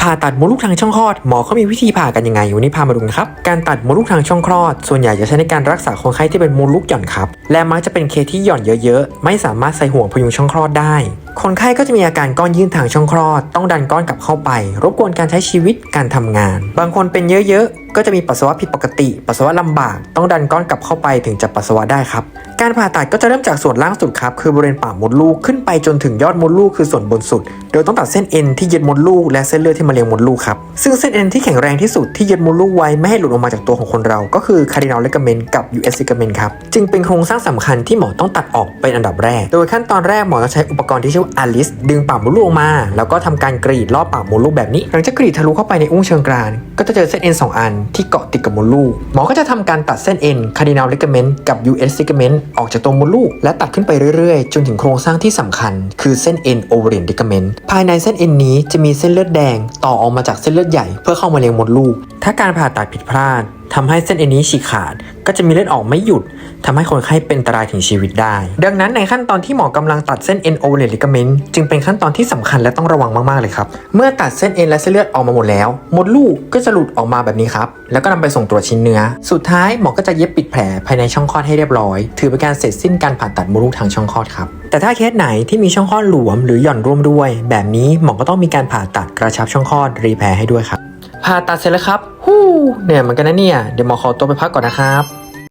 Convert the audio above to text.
ผ่าตัดมดลูกทางช่องคลอดหมอเขามีวิธีผ่ากันยังไงวันนี้พามาดูกันครับ การตัดมดลูกทางช่องคลอด ส่วนใหญ่จะใช้ในการรักษาคนไข้ที่เป็นมดลูกหย่อนครับ และมักจะเป็นเคสที่หย่อนเยอะๆ ไม่สามารถใส่ห่วงพยุงช่องคลอดได้ คนไข้ก็จะมีอาการก้อนยื่นทางช่องคลอด ต้องดันก้อนกลับเข้าไป รบกวนการใช้ชีวิตการทำงาน บางคนเป็นเยอะๆ ก็จะมีปัสสาวะผิดปกติ ปัสสาวะลำบาก ต้องดันก้อนกลับเข้าไปถึงจะปัสสาวะได้ครับ การผ่าตัดก็จะเริ่มจากส่วนล่างสุดครับ คือบริเวณปากมดลูกขึ้นไปจนถึงยอดมดลูกคือส่วนบนสุด โดยต้องตัดเส้นเอ็นที่ยึดมดลูกและเส้นเลือดที่มาเลี้ยงมดลูกครับ ซึ่งเส้นเอ็นที่แข็งแรงที่สุดที่ยึดมดลูกไว้ไม่ให้หลุดออกมาจากตัวของคนเรา ก็คือ cardinal ligament กับ US ligament ครับ จึงเป็นโครงสร้างสำคัญที่หมอต้องตัดออกเป็นอันดับแรก โดยขั้นตอนแรกหมอจะใช้อุปกรณ์ที่ชื่อว่า Alice ดึงปากมดลูกออกมา แล้วก็ทำการกรีดรอบปากมดลูกแบบนี้ หลังจากกรีดทะลุเข้าไปในอุ้งเชิงกราน ก็จะเจอเส้นเอ็นสองอันที่เกาะติดกับมดลูก หมอก็จะทำการตัดเส้นเอ็น cardinal ligament กับ US ligament ออกจากตัวมดลูก และตัดขึ้นไปเรื่อยๆ จนถึงโครงสร้างที่สำคัญ คือเส้นเอ็น ovarian ligament ภายในเส้นเอ็นนี้จะมีเส้นเลือดแดง ต่อออกมาจากเส้นเลือดใหญ่เพื่อเข้ามาเลี้ยงมดลูก ถ้าการผ่าตัดผิดพลาด ทำให้เส้นเอ็นนี้ฉีกขาด ก็จะมีเลือดออกไม่หยุดทำให้คนไข้เป็นอันตรายถึงชีวิตได้ ดังนั้นในขั้นตอนที่หมอกำลังตัดเส้นเอ็น ovarian ligament จึงเป็นขั้นตอนที่สำคัญและต้องระวังมากๆเลยครับ เมื่อตัดเส้นเอ็นและเส้นเลือดออกมาหมดแล้ว มดลูกก็จะหลุดออกมาแบบนี้ครับ แล้วก็นำไปส่งตรวจชิ้นเนื้อ สุดท้ายหมอก็จะเย็บปิดแผลภายในช่องคลอดให้เรียบร้อย ถือเป็นการเสร็จสิ้นการผ่าตัดมดลูกทางช่องคลอดครับแต่ถ้าเคสไหนที่มีช่องคลอดหลวมหรือหย่อนร่วมด้วย แบบนี้หมอก็ต้องมีการผ่าตัดกระชับช่องคลอดรีแพร์ให้ด้วยครับ ผ่าตัดเสร็จแล้วครับ ฮู้เหนื่อยเหมือนกันนะเนี่ย เดี๋ยวหมอขอตัวไปพักก่อนนะครับ